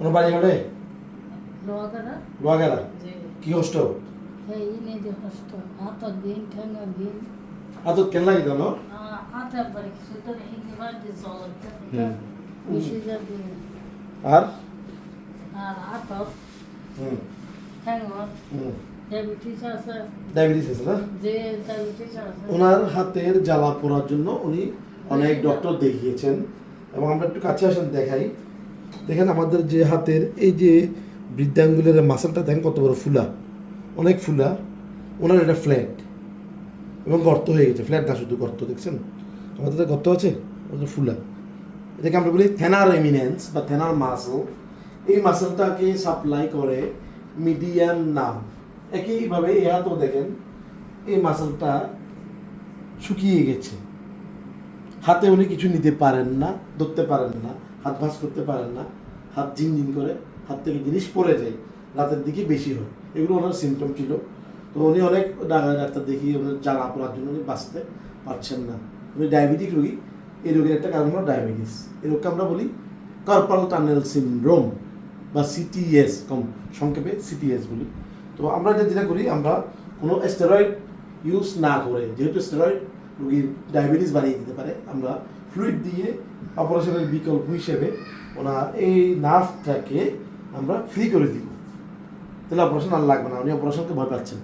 ওনার বাড়ি হলে লোহাগাড়া কি দিন আদত কেন লাগে হুম। আর? ডায়াবেটিস আছে। ডায়াবেটিস আছে না? ওনার হাতের জ্বালা পোড়ার জন্য উনি অনেক ডক্টর দেখিয়েছেন। এবং আমরা একটু কাছে আসেন দেখাই। দেখেন আমাদের যে হাতের এই যে বৃদ্ধাঙ্গুলের মাসেলটা, দেখেন কত বড় ফুলা। অনেক ফুলা, ওনার এটা ফ্ল্যাট এবং গর্ত হয়ে গেছে ফ্ল্যাট না, শুধু গর্ত, দেখছেন? আমাদের গর্ত আছে, ওটা ফুলা। এটাকে আমরা বলি থেনার এমিনেন্স বা থেনার মাসল এই মাসেলটাকে সাপ্লাই করে মিডিয়ান নার্ভ একইভাবে এই হাতও দেখেন, এই মাসেলটা শুকিয়ে গেছে। হাতে উনি কিছু নিতে পারেন না, ধরতে পারেন না। হাত ভাঁজ করতে পারেন না, হাত ঝিনঝিন করে, হাত থেকে জিনিস পড়ে যায়, রাতের দিকে বেশি হয়। এগুলো ওনার সিমটম ছিল। তো উনি অনেক ডাক্তার দেখিয়ে ওনার জ্বালা পড়ার জন্য উনি বাঁচতে পারছেন না। উনি ডায়াবেটিক রোগী। এই রোগের একটা কারণ হলো ডায়াবেটিস এই রোগকে আমরা বলি কার্পাল টানেল সিনড্রোম বা সিটিএস কম সংক্ষেপে সিটিএস বলি। তো আমরা যেটা করি, আমরা কোনো স্টেরয়েড ইউজ না করে, যেহেতু স্টেরয়েড রোগীর ডায়াবেটিস বাড়িয়ে দিতে পারে, আমরা ফ্লুইড দিয়ে অপারেশনের বিকল্প হিসেবে ওনার এই নার্ভটাকে আমরা ফ্রি করে দিব। তাহলে অপারেশন আর লাগবে না, উনি অপারেশনকে ভয় পাচ্ছেন।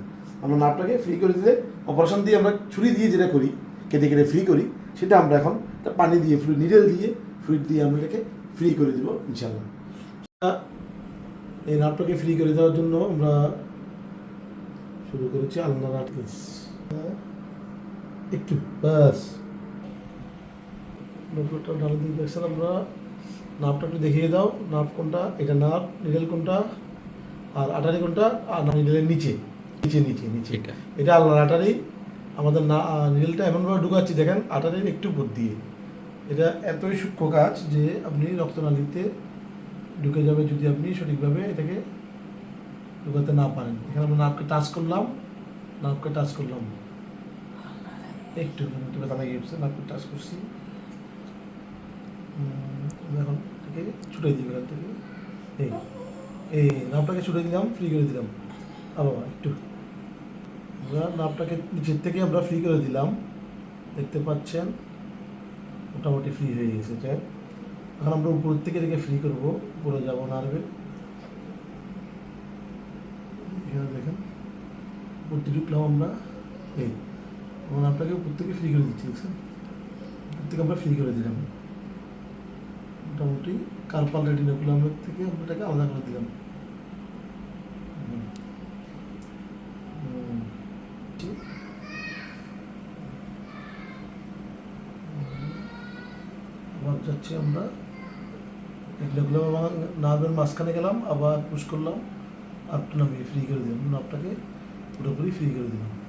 আমরা নার্ভটাকে ফ্রি করে দিলে অপারেশন দিয়ে আমরা ছুরি দিয়ে যেটা করি, কেটে কেটে ফ্রি করি, সেটা আমরা এখন পানি দিয়ে ফ্লুইড নিডেল দিয়ে ফ্লুইড দিয়ে আমরা এটাকে ফ্রি করে দিব ইনশাল্লাহ এই নাটকে ফ্রি করে দেওয়ার জন্য আমরা শুরু করেছি আল্লাহ নাটকেস একটু, ব্যাস। ডক্টরটা ডাল দিয়ে দেখছেন আমরা নাপটা একটু দেখিয়ে দাও। নাপ কোনটা? এটা নাপ নিডেল কোনটা? আর আটারি কোনটা? আর নিডেলের নিচে। নিচে নিচে নিচে। এটা। এটা আল্লাহর আটারি। আমাদের না নিডেলটা এমনভাবে ঢুকাচ্ছি দেখেন আটারির একটু উপর দিয়ে এটা এতই সূক্ষ্ম কাজ যে আপনি রক্তনালীতে ঢুকে যাবে যদি আপনি সঠিকভাবে এটাকে ঢুকাতে না পারেন। এখানে আমরা নাপকে টাচ করলাম। নাপকে টাচ করলাম। একটু একটু ব্যথা লেগে গেছে নাপকে টাচ করছি। এখন থেকে ছুটাই দিবে এখান থেকে। এই এই নাপটাকে ছুটে দিলাম ফ্রি করে দিলাম। আবার একটু। আমরা নাপটাকে নিচের থেকে আমরা ফ্রি করে দিলাম। দেখতে পাচ্ছেন, মোটামুটি ফ্রি হয়ে গেছে এটা এখন আমরা উপর থেকে এটাকে ফ্রি করব। উপরে যাব এখানে দেখেন, উপর দিয়ে ঢুকলাম আমরা। এই এখন আপনাকে উপর থেকে ফ্রি করে দিচ্ছি, দেখছেন? উপর থেকে আমরা ফ্রি করে দিলাম। মোটামুটি কার্পাল রেটিনাকুলামের থেকে আমরা এটাকে আলাদা করে দিলাম। আবার যাচ্ছি আমরা। এগুলো আমার নার্ভের মাঝখানে গেলাম আবার পুশ করলাম আর একটু নামিয়ে ফ্রি করে দিলাম। নার্ভটাকে পুরোপুরি ফ্রি করে দিলাম।